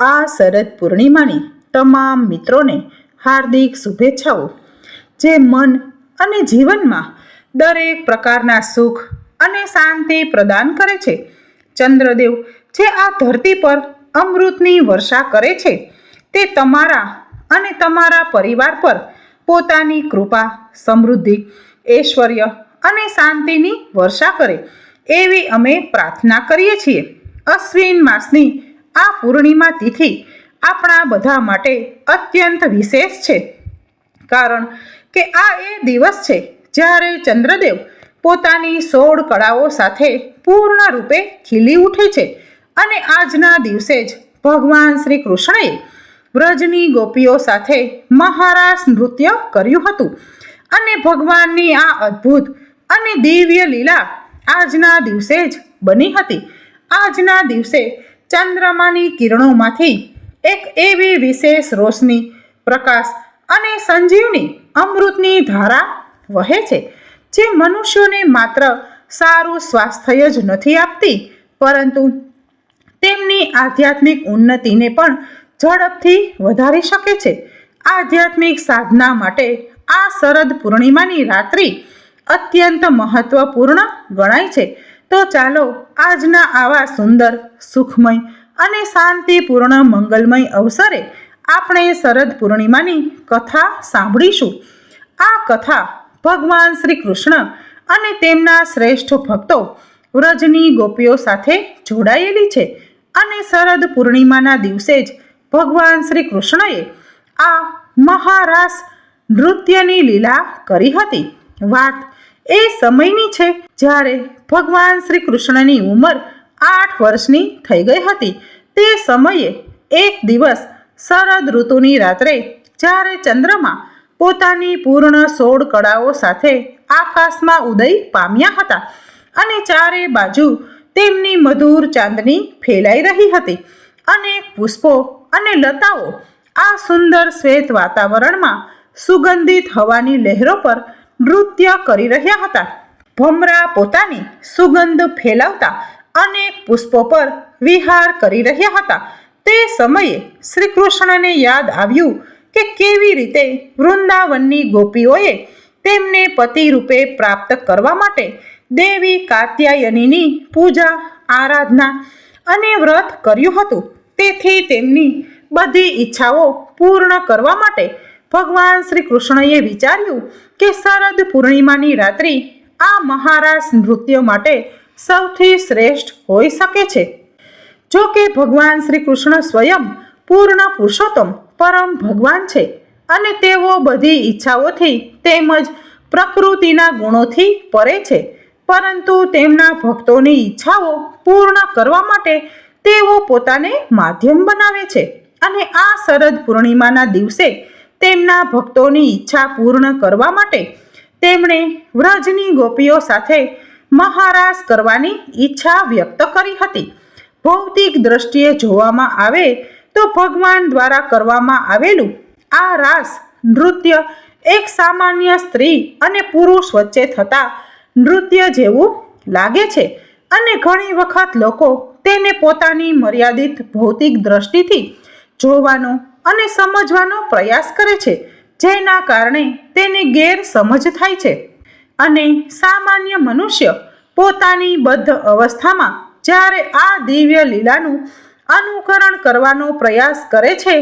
આ શરદ પૂર્ણિમાની તમામ મિત્રોને હાર્દિક શુભેચ્છાઓ. જે મન અને જીવનમાં દરેક પ્રકારના સુખ અને શાંતિ પ્રદાન કરે છે. ચંદ્રદેવ જે આ ધરતી પર અમૃતની વર્ષા કરે છે, તે તમારા અને તમારા પરિવાર પર પોતાની કૃપા, સમૃદ્ધિ, ઐશ્વર્ય અને શાંતિની વર્ષા કરે, એવી અમે પ્રાર્થના કરીએ છીએ. અશ્વિન માસની આ પૂર્ણિમા તિથિ આપણા બધા માટે અત્યંત વિશેષ છે. કારણ કે આ એ દિવસ છે જ્યારે ચંદ્રદેવ પોતાની સોળ કળાઓ સાથે પૂર્ણ રૂપે ખીલી ઉઠે છે અને આજના દિવસે જ ભગવાન શ્રી કૃષ્ણએ વ્રજની ગોપીઓ સાથે મહારાસ નૃત્ય કર્યું હતું. અને ભગવાનની આ અદ્ભુત અને દિવ્ય લીલા આજના દિવસે જ બની હતી. આજના દિવસે ચંદ્રમાની કિરણોમાંથી એક એવી વિશેષ રોશની, પ્રકાશ અને સંજીવની અમૃતની ધારા વહે છે, જે મનુષ્યોને માત્ર સારું સ્વાસ્થ્ય જ નથી આપતી, પરંતુ તેમની આધ્યાત્મિક ઉન્નતિને પણ ઝડપથી વધારી શકે છે. આધ્યાત્મિક સાધના માટે આ શરદ પૂર્ણિમાની રાત્રિ અત્યંત મહત્વપૂર્ણ ગણાય છે. તો ચાલો આજના આવા સુંદર, સુખમય અને શાંતિપૂર્ણ મંગલમય અવસરે આપણે શરદ પૂર્ણિમાની કથા સાંભળીશું. આ કથા ભગવાન શ્રી કૃષ્ણ અને તેમના શ્રેષ્ઠ ભક્તો વ્રજની ગોપીઓ સાથે જોડાયેલી છે અને શરદ પૂર્ણિમાના દિવસે જ ભગવાન શ્રી કૃષ્ણએ આ મહારાસ નૃત્યની લીલા કરી હતી. વાત એ સમયની છે જ્યારે ભગવાન શ્રી કૃષ્ણની ઉંમર આઠ વર્ષની થઈ ગઈ હતી. તે સમયે એક દિવસ શરદ ઋતુની રાત્રે જ્યારે ચંદ્રમા પોતાની પૂર્ણ સોળ કળાઓ સાથે આકાશમાં ઉદય પામ્યા હતા અને ચારે બાજુ તેમની મધુર ચાંદની ફેલાઈ રહી હતી અનેક પુષ્પો અને લતાઓ આ સુંદર શ્વેત વાતાવરણમાં સુગંધિત હવાની લહેરો પર નૃત્ય કરી રહ્યા હતા. ભમરા પોતાની સુગંધ ફેલાવતા અનેક પુષ્પો પર વિહાર કરી રહ્યા હતા. તે સમયે શ્રી કૃષ્ણને યાદ આવ્યું કે કેવી રીતે વૃંદાવનની ગોપીઓએ તેમને પતિ રૂપે પ્રાપ્ત કરવા માટે દેવી કાત્યાયનીની પૂજા, આરાધના અને વ્રત કર્યું હતું. તેથી તેમની બધી ઈચ્છાઓ પૂર્ણ કરવા માટે ભગવાન શ્રી કૃષ્ણએ વિચાર્યું કે શરદ પૂર્ણિમાની રાત્રિ આ મહારાસ નૃત્ય માટે સૌથી શ્રેષ્ઠ હોઈ શકે છે. જો કે ભગવાન શ્રી કૃષ્ણ સ્વયં પૂર્ણ પુરુષોત્તમ પરમ ભગવાન છે અને તેઓ બધી ઈચ્છાઓથી તેમજ પ્રકૃતિના ગુણોથી પરે છે. પરંતુ તેમના ભક્તોની ઈચ્છાઓ પૂર્ણ કરવા માટે તેઓ પોતાને માધ્યમ બનાવે છે અને આ શરદ પૂર્ણિમાના દિવસે તેમના ભક્તોની ઈચ્છા પૂર્ણ કરવા માટે તેમણે વ્રજની ગોપીઓ સાથે મહારાસ કરવાની ઈચ્છા વ્યક્ત કરી હતી. ભૌતિક દ્રષ્ટિએ જોવામાં આવે તો ભગવાન દ્વારા કરવામાં આવેલું આ રાસ નૃત્ય એક સામાન્ય સ્ત્રી અને પુરુષ વચ્ચે થતા નૃત્ય જેવું લાગે છે અને ઘણી વખત લોકો તેને પોતાની મર્યાદિત ભૌતિક દ્રષ્ટિથી જોવાનો અને સમજવાનો પ્રયાસ કરે છે, જેના કારણે તેને ગેરસમજ થાય છે. અને સામાન્ય મનુષ્ય પોતાની બદ્ધ અવસ્થામાં જ્યારે આ દિવ્ય લીલાનું અનુકરણ કરવાનો પ્રયાસ કરે છે,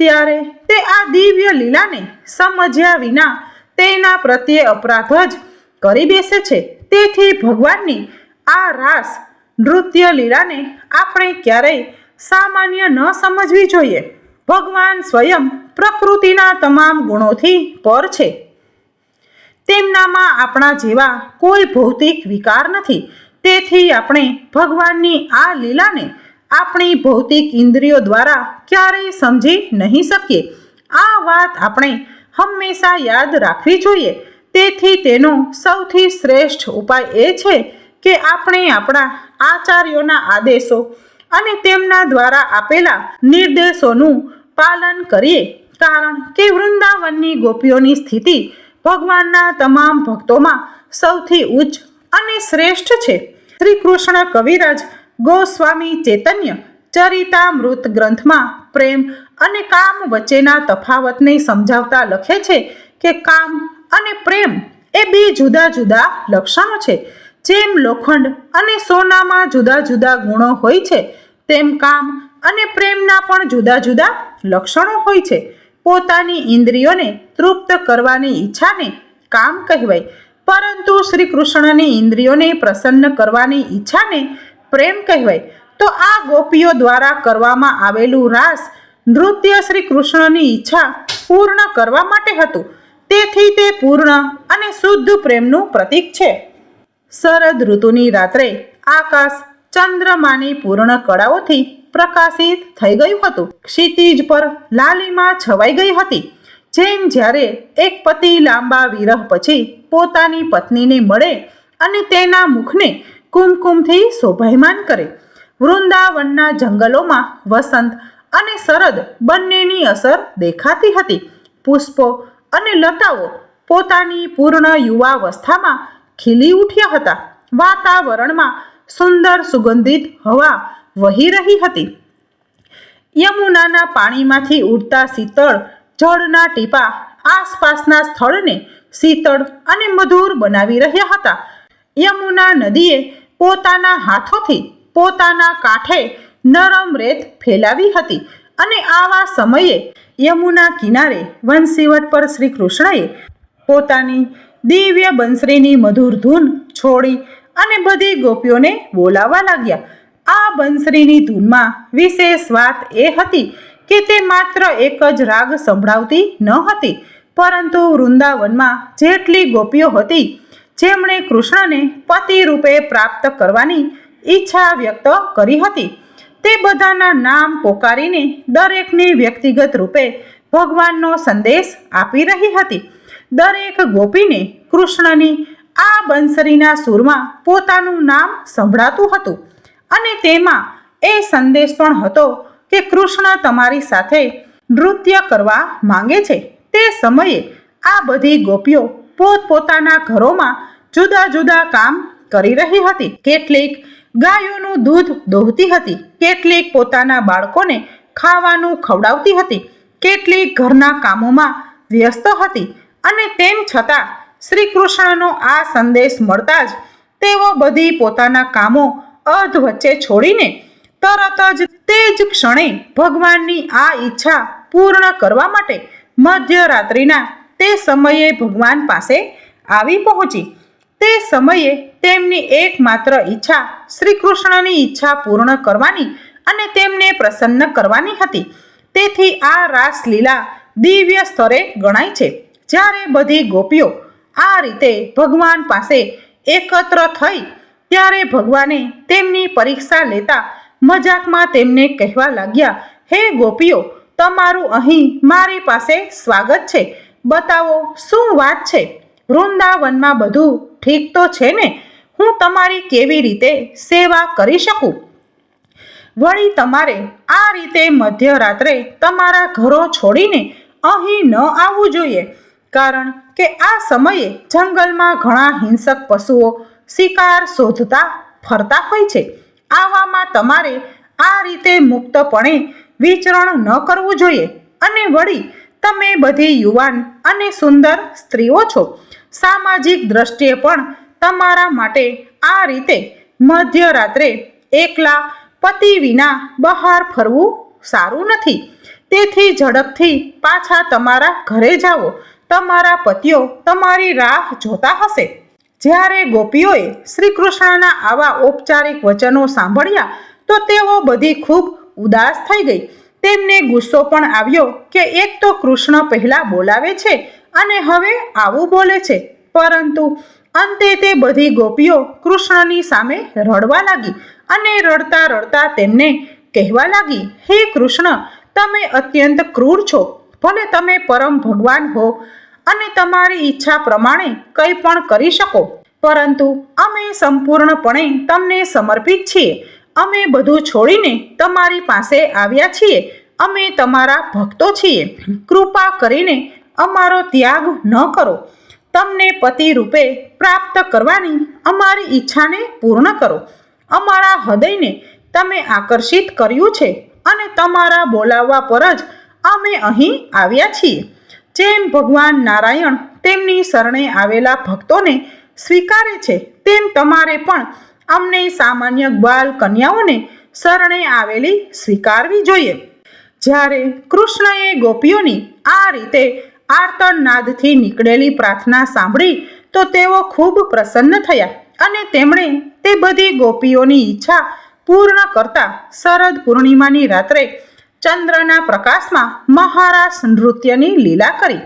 ત્યારે તે આ દિવ્ય લીલાને સમજ્યા વિના તેના પ્રત્યે અપરાધ જ કરી બેસે છે. તેથી ભગવાનની આ રાસ નૃત્ય લીલાને આપણે ક્યારેય સામાન્ય ન સમજવી જોઈએ. ભગવાન સ્વયં પ્રકૃતિના તમામ ગુણોથી પર છે. તેમનામાં આપણા જેવા કોઈ ભૌતિક વિકાર નથી. તેથી આપણે ભગવાનની આ લીલાને આપણી ભૌતિક ઇન્દ્રિયો દ્વારા ક્યારેય સમજી નહીં શકીએ. આ વાત આપણે હંમેશા યાદ રાખવી જોઈએ. તેથી તેનો સૌથી શ્રેષ્ઠ ઉપાય એ છે કે આપણે આપણા આચાર્યોના આદેશો અને તેમના દ્વારા આપેલા નિર્દેશોનું પાલન કરીએ. કારણ કે વૃંદાવનની ગોપીઓની સ્થિતિ ભગવાનના તમામ ભક્તોમાં સૌથી ઉચ્ચ અને શ્રેષ્ઠ છે. શ્રી કૃષ્ણ કવિરાજ ગોસ્વામી ચૈતન્ય ચરિતામૃત ગ્રંથમાં પ્રેમ અને કામ વચ્ચેના તફાવતને સમજાવતા લખે છે કે કામ અને પ્રેમ એ બે જુદા જુદા લક્ષણો છે. જેમ લોખંડ અને સોનામાં જુદા જુદા ગુણો હોય છે, તેમ કામ અને પ્રેમના પણ જુદા જુદા લક્ષણો હોય છે. પોતાની ઇન્દ્રિયોને તૃપ્ત કરવાની ઈચ્છાને કામ કહેવાય. પરંતુ શ્રી કૃષ્ણની ઇન્દ્રિયોને પ્રસન્ન કરવાની ઈચ્છાને પ્રેમ કહેવાય. તો આ ગોપીઓ દ્વારા કરવામાં આવેલું રાસ નૃત્ય શ્રી કૃષ્ણની ઈચ્છા પૂર્ણ કરવા માટે હતું. તેથી તે પૂર્ણ અને શુદ્ધ પ્રેમનું પ્રતીક છે. શરદ ઋતુની રાત્રે આકાશ ચંદ્રમાની પૂર્ણ કળાઓથી પ્રકાશિત થઈ ગયું હતું. ક્ષિતિજ પર લાલીમાં છવાઈ ગઈ હતી. જેમ જ્યારે એક પતિ લાંબા વિરહ પછી પોતાની પત્નીને મળે અને તેના મુખને કુમકુમથી શોભાયમાન કરે. વૃંદાવનના જંગલોમાં વસંત અને શરદ બંનેની અસર દેખાતી હતી. પુષ્પો અને લતાઓ પોતાની પૂર્ણ યુવાવસ્થામાં ખીલી ઉઠ્યા હતા. વાતાવરણમાં સુંદર સુગંધિત હવા વહી રહી હતી. યમુનાના પાણીમાંથી ઉડતા શીતળ, જળના ટીપા, આસપાસના સ્થળને શીતળ અને મધુર બનાવી રહ્યા હતા. યમુના નદીએ પોતાના હાથોથી પોતાના કાંઠે નરમ રેત ફેલાવી હતી અને આવા સમયે યમુના કિનારે વંશીવટ પર શ્રી કૃષ્ણએ પોતાની દિવ્ય બંસરીની મધુર ધૂન છોડી અને બધી ગોપીઓને બોલાવવા લાગ્યા. આ બંસરીની ધૂનમાં વિશેષ વાત એ હતી કે તે માત્ર એક જ રાગ સંભળાવતી ન હતી, પરંતુ વૃંદાવનમાં જેટલી ગોપીઓ હતી, જેમણે કૃષ્ણને પતિ રૂપે પ્રાપ્ત કરવાની ઈચ્છા વ્યક્ત કરી હતી, તે બધાના નામ પોકારીને દરેકને વ્યક્તિગત રૂપે ભગવાનનો સંદેશ આપી રહી હતી. દરેક ગોપીને કૃષ્ણની આ બંસરીના સૂરમાં પોતાનું નામ સંભળાતું હતું. અને તેમાં એ સંદેશ પણ હતો કે કૃષ્ણ તમારી સાથે નૃત્ય કરવા માંગે છે. તે સમયે આ બધી ગોપીઓ પોતપોતાના ઘરોમાં જુદા જુદા કામ કરી રહી હતી. કેટલીક ગાયોનું દૂધ દોહતી હતી, કેટલીક પોતાના બાળકોને ખાવાનું ખવડાવતી હતી, કેટલીક ઘરના કામોમાં વ્યસ્ત હતી. અને તેમ છતાં શ્રી કૃષ્ણનો આ સંદેશ મળતા જ તેઓ બધી પોતાના કામો અર્ધ વચ્ચે છોડીને તરત જ તે જ ક્ષણે ભગવાનની આ ઈચ્છા પૂર્ણ કરવા માટે મધ્યરાત્રિના તે સમયે ભગવાન પાસે આવી પહોંચી. તે સમયે તેમની એકમાત્ર ઈચ્છા શ્રી કૃષ્ણની ઈચ્છા પૂર્ણ કરવાની અને તેમને પ્રસન્ન કરવાની હતી. તેથી આ રાસલીલા દિવ્ય સ્તરે ગણાય છે. જ્યારે બધી ગોપીઓ આ રીતે ભગવાન પાસે એકત્ર થઈ ત્યારે ભગવાને તેમની પરીક્ષા લેતા મજાકમાં તેમને કહેવા લાગ્યા, હે ગોપીઓ, તમારું અહીં મારી પાસે સ્વાગત છે. બતાવો, શું વાત છે? વૃંદાવનમાં બધું ઠીક તો છે ને? હું તમારી કેવી રીતે સેવા કરી શકું? વળી તમારે આ રીતે મધ્યરાત્રે તમારા ઘરો છોડીને અહીં ન આવવું જોઈએ. કારણ કે આ સમયે જંગલમાં ઘણા હિંસક પશુઓ શિકાર શોધતા ફરતા હોય છે. આવામાં તમારે આ રીતે મુક્તપણે વિચરણ ન કરવું જોઈએ અને વળી તમે બધી યુવાન અને સુંદર સ્ત્રીઓ છો. સામાજિક દ્રષ્ટિએ પણ તમારા માટે આ રીતે મધ્યરાત્રે એકલા પતિ વિના બહાર ફરવું સારું નથી. તેથી ઝડપથી પાછા તમારા ઘરે જાઓ. તમારા પતિઓ તમારી રાહ જોતા હશે. જ્યારે ગોપીઓએ શ્રી કૃષ્ણના આવા ઔપચારિક વચનો સાંભળ્યા, તો તેઓ બધી ખૂબ ઉદાસ થઈ ગઈ. તેમને ગુસ્સો પણ આવ્યો કે એક તો કૃષ્ણ પહેલાં બોલાવે છે અને હવે આવું બોલે છે. પરંતુ અંતે તે બધી ગોપીઓ કૃષ્ણની સામે રડવા લાગી અને રડતા રડતા તેમને કહેવા લાગી, હે કૃષ્ણ, તમે અત્યંત ક્રૂર છો. ભલે તમે પરમ ભગવાન હો અને તમારી ઈચ્છા પ્રમાણે કંઈ પણ કરી શકો. પરંતુ અમે સંપૂર્ણપણે તમને સમર્પિત છીએ. અમે બધું છોડીને તમારી પાસે આવ્યા છીએ. અમે તમારા ભક્તો છીએ. કૃપા કરીને અમારો ત્યાગ ન કરો. તમને પતિ રૂપે પ્રાપ્ત કરવાની અમારી ઈચ્છાને પૂર્ણ કરો. અમારા હૃદયને તમે આકર્ષિત કર્યું છે અને તમારા બોલાવવા પર જ અમે અહીં આવ્યા છીએ. જેમ ભગવાન નારાયણ તેમની શરણે આવેલા ભક્તોને સ્વીકારે છે, તેમ તમારે પણ અમને સામાન્ય ગ્વાલ કન્યાઓને શરણે આવેલી સ્વીકારવી જોઈએ. જ્યારે કૃષ્ણએ ગોપીઓની આ રીતે આર્તનાદથી નીકળેલી પ્રાર્થના સાંભળી, તો તેઓ ખૂબ પ્રસન્ન થયા અને તેમણે તે બધી ગોપીઓની ઈચ્છા પૂર્ણ કરતા શરદ પૂર્ણિમાની રાત્રે ચંદ્રના પ્રકાશમાં મહારાસ નૃત્યની લીલા કરી.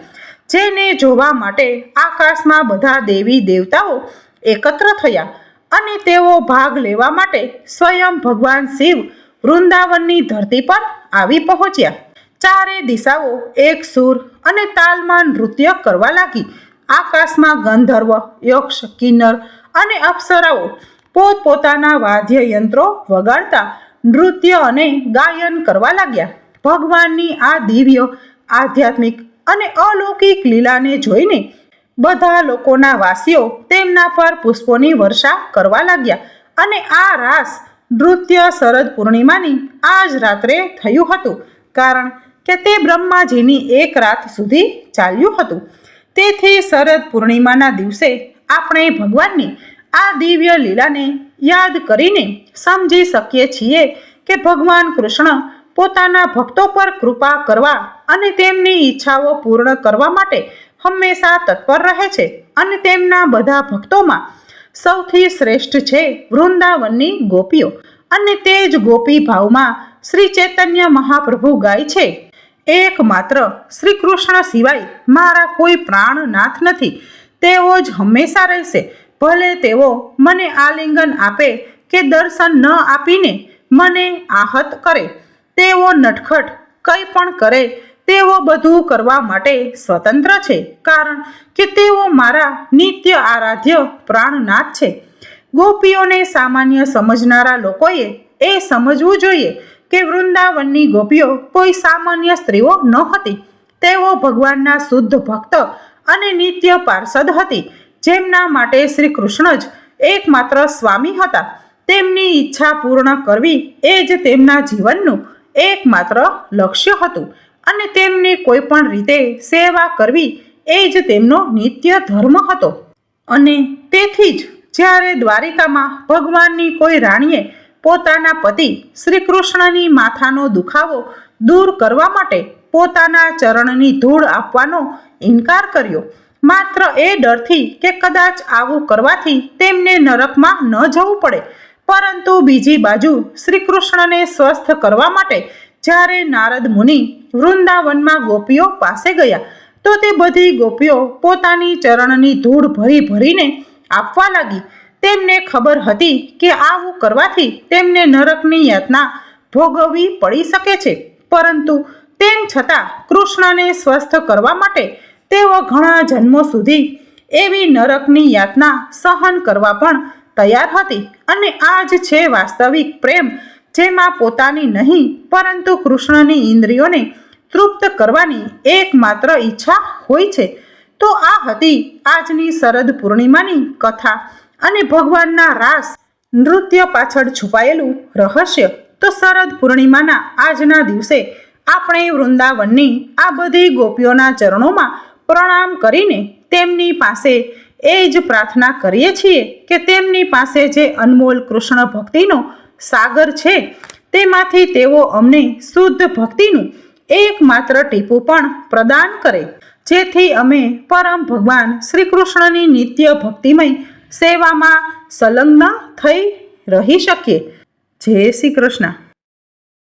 જેને જોવા માટે આકાશમાં બધા દેવી દેવતાઓ એકત્ર થયા અને તેઓ ભાગ લેવા માટે સ્વયં ભગવાન શિવ વૃંદાવનની ધરતી પર આવી પહોંચ્યા. ચારે દિશાઓ એક સુર અને તાલમાં નૃત્ય કરવા લાગી. આકાશમાં ગંધર્વ, યક્ષ, કિન્નર અને અપ્સરાઓ પોતપોતાના વાદ્ય યંત્રો વગાડતા નૃત્ય અને ગાયન કરવા લાગ્યા. ભગવાનની આ દિવ્ય, આધ્યાત્મિક અને અલૌકિક લીલાને જોઈને બધા લોકોના વાસીઓ તેમના પર પુષ્પોની વર્ષા કરવા લાગ્યા અને આ રાસ નૃત્ય શરદ પૂર્ણિમાની આજ રાત્રે થયું હતું, કારણ કે તે બ્રહ્માજીની એક રાત સુધી ચાલ્યું હતું. તેથી શરદ પૂર્ણિમાના દિવસે આપણે ભગવાનની આ દિવ્ય લીલાને યાદ કરીને સમજી શકીએ છીએ કે ભગવાન કૃષ્ણ પોતાના ભક્તો પર કૃપા કરવા અને તેમની ઈચ્છાઓ પૂર્ણ કરવા માટે હંમેશા તત્પર રહે છે અને તેમના બધા ભક્તોમાં સૌથી શ્રેષ્ઠ છે વૃંદાવનની ગોપીઓ. અને તે જ ગોપી ભાવમાં શ્રી ચૈતન્ય મહાપ્રભુ ગાય છે. એકમાત્ર શ્રી કૃષ્ણ સિવાય મારા કોઈ પ્રાણનાથ નથી. તેઓ જ હંમેશા રહેશે ભલે તેઓ મને આલિંગન આપે કે દર્શન ન આપીને મને આહત કરે, તેઓ નટખટ કંઈ પણ કરે, તેઓ બધું કરવા માટે સ્વતંત્ર છે, કારણ કે તેઓ મારા નિત્ય આરાધ્ય પ્રાણનાથ છે. ગોપીઓને સામાન્ય સમજનારા લોકોએ એ સમજવું જોઈએ કે વૃંદાવનની ગોપીઓ કોઈ સામાન્ય સ્ત્રીઓ ન હતી. તેઓ ભગવાનના શુદ્ધ ભક્ત અને નિત્ય પાર્ષદ હતી. જેમના માટે શ્રી કૃષ્ણ જ એકમાત્ર સ્વામી હતા. તેમની ઈચ્છા પૂર્ણ કરવી એ જ તેમના જીવનનું એકમાત્ર લક્ષ્ય હતું અને તેમની કોઈ પણ રીતે સેવા કરવી એ જ તેમનો નિત્ય ધર્મ હતો. અને તેથી જ જ્યારે દ્વારિકામાં ભગવાનની કોઈ રાણીએ પોતાના પતિ શ્રી કૃષ્ણની માથાનો દુખાવો દૂર કરવા માટે પોતાના ચરણની ધૂળ આપવાનો ઇનકાર કર્યો માત્ર એ ડરથી કે કદાચ આવું કરવાથી તેમને નરકમાં ન જવું પડે. પરંતુ બીજી બાજુ શ્રી કૃષ્ણને સ્વસ્થ કરવા માટે જ્યારે નારદ મુનિ વૃંદાવનમાં ગોપીઓ પાસે ગયા, તો તે બધી ગોપીઓ પોતાની ચરણની ધૂળ ભરી ભરીને આપવા લાગી. તેમને ખબર હતી કે આવું કરવાથી તેમને નરકની યાતના ભોગવવી પડી શકે છે. પરંતુ તેમ છતાં કૃષ્ણને સ્વસ્થ કરવા માટે તેઓ ઘણા જન્મો સુધી એવી નરકની યાતના સહન કરવા પણ તૈયાર હતી અને આ જ છે વાસ્તવિક પ્રેમ જેમાં પોતાની નહીં, પરંતુ કૃષ્ણની ઇન્દ્રિયોને તૃપ્ત કરવાની એકમાત્ર ઈચ્છા હોય છે. તો આ હતી આજની શરદ પૂર્ણિમાની કથા અને ભગવાનના રાસ. નૃત્ય પાછળ છુપાયેલું રહસ્ય. તો શરદ પૂર્ણિમાના આજના દિવસે આપણે વૃંદાવનની આ બધી ગોપીઓના ચરણોમાં પ્રણામ કરીને તેમની પાસે એ જ પ્રાર્થના કરીએ છીએ કે તેમની પાસે જે અનમોલ કૃષ્ણ ભક્તિનો સાગર છે, તેમાંથી તેઓ અમને શુદ્ધ ભક્તિનું એકમાત્ર ટીપું પણ પ્રદાન કરે. જેથી અમે પરમ ભગવાન શ્રી કૃષ્ણની નિત્ય ભક્તિમય સેવામાં સંલગ્ન થઈ રહી શકીએ. જય શ્રી કૃષ્ણ.